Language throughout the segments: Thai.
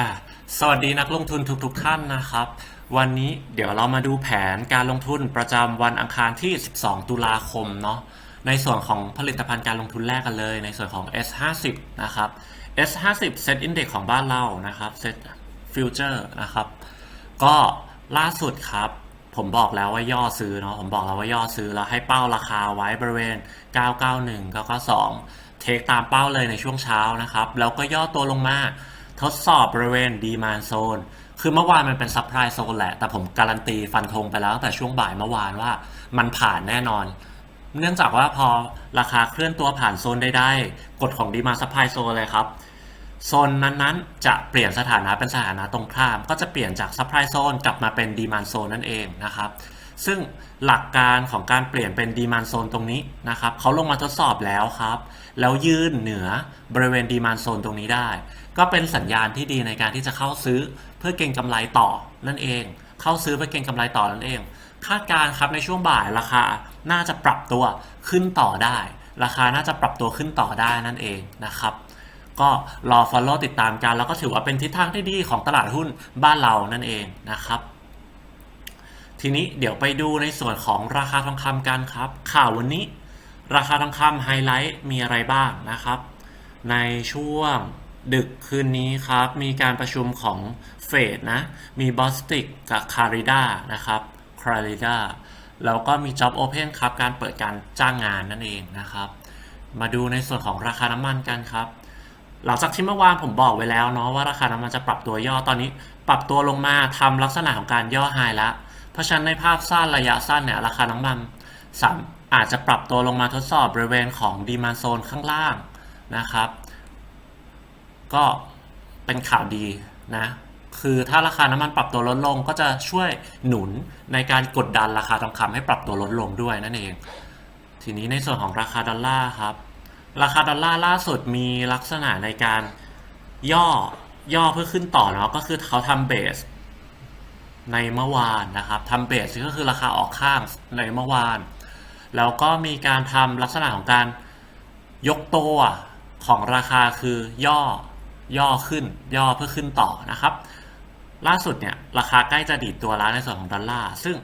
อะสวัสดีนักลงทุนทุกๆทท่านนะครับ วันนี้เดี๋ยวเรามาดูแผนการลงทุนประจำวันอังคารที่ 12 ตุลาคมเนาะในส่วนของผลิตภัณฑ์การลงทุนแรกกันเลย ในส่วนของ S50 นะครับ S50 Set Index ของบ้านเรานะครับ Set Future นะครับ ก็ล่าสุดครับ ผมบอกแล้วว่าย่อซื้อเนาะผมบอกแล้วว่าย่อซื้อแล้วให้เป้าราคาไว้บริเวณ 991 992 เทคตามเป้าเลยในช่วงเช้านะครับ แล้วก็ย่อตัวลงมา ทดสอบบริเวณ demand zone คือเมื่อวานมันเป็น supply zone แหละ แต่ผมการันตีฟันธงไปแล้วตั้งแต่ช่วงบ่ายเมื่อวานว่ามันผ่านแน่นอน เนื่องจากว่าพอราคาเคลื่อนตัวผ่านโซนได้ได้กฎของ demand supply zone เลยครับโซนนั้นๆ จะเปลี่ยนสถานะเป็นสถานะตรงข้าม ก็จะเปลี่ยนจาก supply zone กลับมาเป็น demand zone นั่นเองนะครับ ซึ่งหลักการของการเปลี่ยนเป็น demand zone ตรงนี้นะครับเขาลงมาทดสอบแล้วครับ แล้วยืนเหนือบริเวณ demand zone ตรงนี้ได้ ก็เป็นสัญญาณที่ดีในการที่จะเข้าซื้อเพื่อเก็งกำไรต่อนั่นเอง เข้าซื้อเพื่อเก็งกำไรต่อนั่นเอง คาดการณ์ครับในช่วงบ่ายราคาน่าจะปรับตัวขึ้นต่อได้ ราคาน่าจะปรับตัวขึ้นต่อได้นั่นเองนะครับก็รอ follow ติดตามกัน แล้วก็ถือว่าเป็นทิศทางที่ดีของตลาดหุ้นบ้านเรานั่นเองนะครับ ทีนี้เดี๋ยวไปดูในส่วนของราคาทองคำกันครับ ข่าววันนี้ ราคาทองคำไฮไลท์มีอะไรบ้างนะครับ ในช่วงดึกคืนนี้ครับ มีการประชุมของเฟดนะ มีบอสติกกับคาริด้านะครับคาริด้าแล้วก็มี Job Open ครับ การเปิดการจ้างงานนั่นเองนะครับ มาดูในส่วนของราคาน้ำมันกันครับ หลังจากที่เมื่อวานผมบอกไว้แล้วเนาะว่าราคาน้ำมันจะปรับตัวย่อตอนนี้ ปรับตัวลงมาทำลักษณะของการย่อไฮแล้ว เพราะฉะนั้นในภาพสั้นระยะสั้นเนี่ยราคาน้ำมันสามอาจจะปรับตัวลงมาทดสอบบริเวณของดีมานโซนข้างล่างนะครับ ก็เป็นข่าวดีนะ คือถ้าราคาน้ำมันปรับตัวลดลงก็จะช่วยหนุนในการกดดันราคาทองคำให้ปรับตัวลดลงด้วยนั่นเอง ทีนี้ในส่วนของราคาดอลลาร์ครับ ราคาดอลลาร์ล่าสุดมีลักษณะในการย่อย่อเพื่อขึ้นต่อเนาะก็คือเขาทำเบส ในเมื่อวานนะครับทำเบสก็คือราคาออกข้างในเมื่อวาน แล้วก็มีการทำลักษณะของการยกตัวของราคาคือย่อย่อขึ้น ย่อเพื่อขึ้นต่อนะครับ ล่าสุดเนี่ยราคาใกล้จะดีดตัวแล้วในส่วนของดอลลาร์ซึ่ง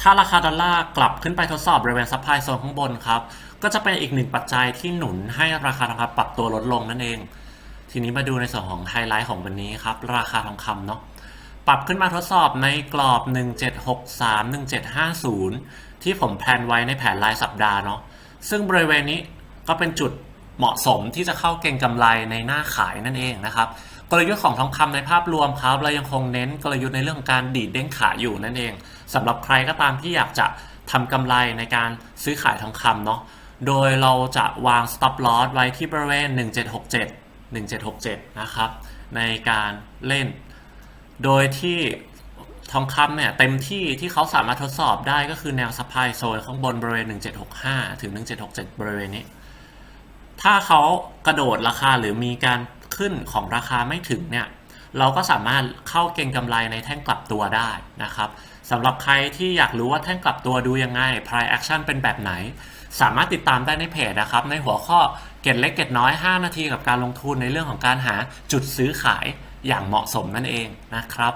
ถ้าราคาดอลลาร์กลับขึ้นไปทดสอบบริเวณซัพพลายโซนข้างบนครับ ก็จะเป็นอีกหนึ่งปัจจัยที่หนุนให้ราคาทองคำปรับตัวลดลงนั่นเอง ทีนี้มาดูในส่วนของไฮไลท์ของวันนี้ครับ ราคาทองคำเนาะ ปรับขึ้นมาทดสอบในกรอบ 1763 1750 ที่ผมแพลนไว้ในแผนรายสัปดาห์เนาะซึ่งบริเวณนี้ก็เป็นจุดเหมาะสมที่จะเข้าเก็งกำไรในหน้าขายนั่นเองนะครับกลยุทธ์ของทองคำในภาพรวมครับเรายังคงเน้นกลยุทธ์ในเรื่องของการดีดเด้งขาอยู่นั่นเองสำหรับใครก็ตามที่อยากจะทำกำไรในการซื้อขายทองคำเนาะโดยเราจะวาง stop loss ไว้ที่บริเวณ 1767 1767 นะครับในการเล่น โดยที่ทองคำเนี่ยเต็มที่ที่เขาสามารถทดสอบได้ก็คือแนว supply zone ข้างบนบริเวณ 1765 ถึง 1767 บริเวณนี้ ถ้าเขากระโดดราคาหรือมีการขึ้นของราคาไม่ถึงเนี่ย เราก็สามารถเข้าเก็งกำไรในแท่งกลับตัวได้นะครับสำหรับใครที่อยากรู้ว่าแท่งกลับตัวดูยังไง price action เป็นแบบไหน สามารถติดตามได้ในเพจนะครับ ในหัวข้อเก็ดเล็กเก็ดน้อย 5 นาทีกับการลงทุนในเรื่องของการหาจุดซื้อขาย อย่างเหมาะสมนั่นเองนะครับ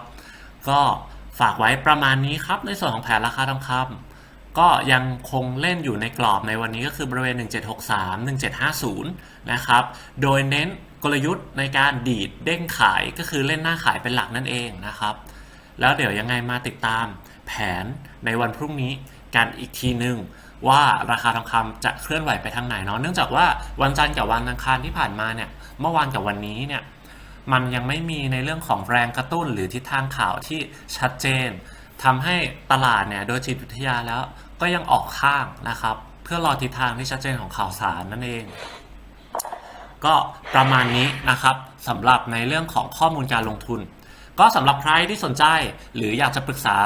ก็ฝากไว้ประมาณนี้ครับ ในส่วนของแผนราคาทองคำก็ยังคงเล่นอยู่ในกรอบในวันนี้ก็คือบริเวณ 1763 1750 นะครับ โดยเน้นกลยุทธ์ในการดีดเด้งขายก็คือเล่นหน้าขายเป็นหลักนั่นเองนะครับ แล้วเดี๋ยวยังไงมาติดตามแผนในวันพรุ่งนี้กันอีกทีหนึ่งว่าราคาทองคำจะเคลื่อนไหวไปทางไหนเนาะเนื่องจากว่าวันจันทร์กับวันอังคารที่ผ่านมาเนี่ยเมื่อวานกับวันนี้เนี่ย มันยังไม่มีในเรื่องของแรงกระตุ้นหรือทิศทางข่าวที่ชัดเจนทำให้ตลาดเนี่ยโดยจิตวิทยาแล้วก็ยังออกข้างนะครับ เพื่อรอทิศทางที่ชัดเจนของข่าวสารนั่นเอง ก็ประมาณนี้นะครับสำหรับในเรื่องของข้อมูลการลงทุน ก็สำหรับใครที่สนใจ หรืออยากจะปรึกษา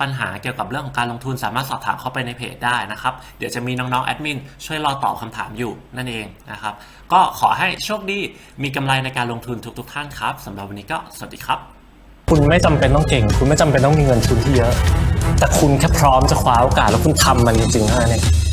ปัญหาเกี่ยวกับเรื่องของการลงทุนสามารถสอบถามเข้าไปในเพจได้นะครับ เดี๋ยวจะมีน้องๆแอดมินช่วยรอตอบคำถามอยู่นั่นเองนะครับ ก็ขอให้โชคดีมีกำไรในการลงทุนทุก ๆ ท่านครับสำหรับวันนี้ก็สวัสดีครับ คุณไม่จำเป็นต้องเก่ง คุณไม่จำเป็นต้องมีเงินทุนที่เยอะ แต่คุณแค่พร้อมจะคว้าโอกาสแล้วคุณทำมันจริงๆเท่านั้นเอง